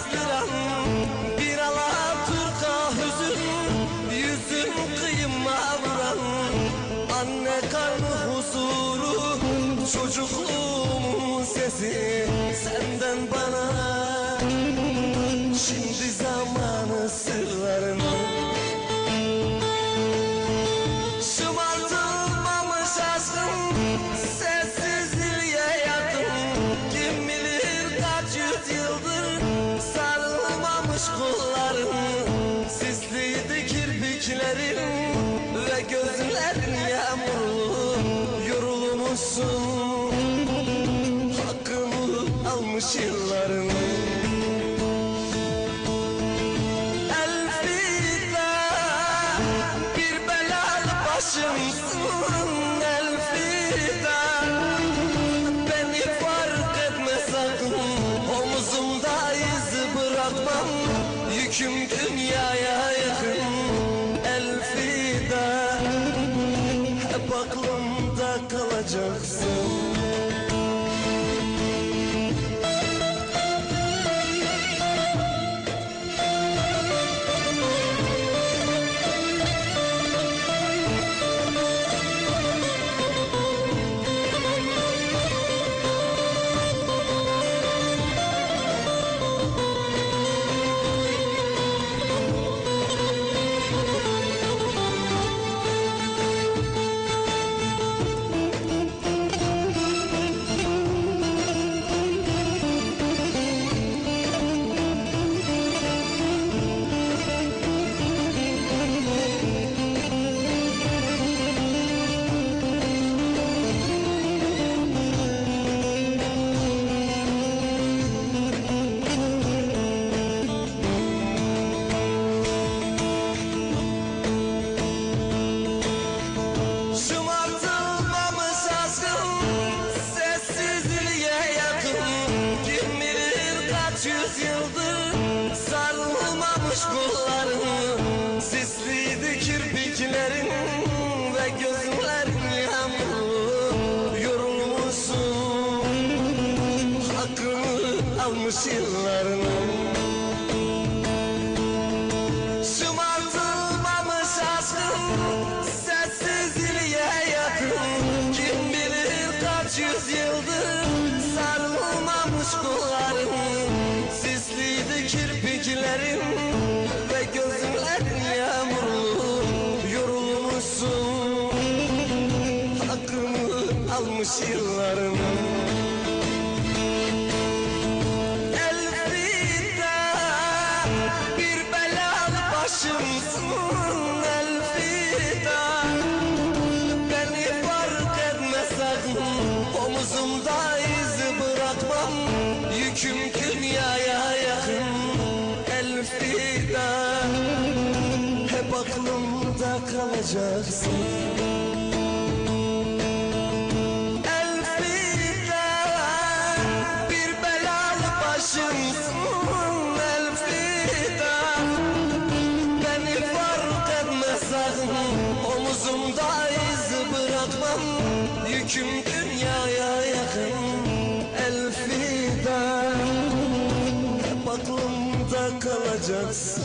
yazdıran Bir Alaturka hüzün yüzün kıyıma vuran Sarılmamış kolların Sisliydi kirpiklerin Ve gözlerin yağmurlu. Yorulmuşsun. Hakkımı almış yılların Yüküm dünyaya yakın Elfida Hep aklımda kalacaksın kirpiklerin Ve gözlerin yağmurlu Yorulmuşsun. Hakkını almış yıllarının Elfida bir belalı başımsın kalacaksın. Bir belalı başımsın Elfida. Beni fark etme sakın Omuzumda iz bırakmam. Yüküm dünyaya yakın Elfida. Hep aklımda kalacaksın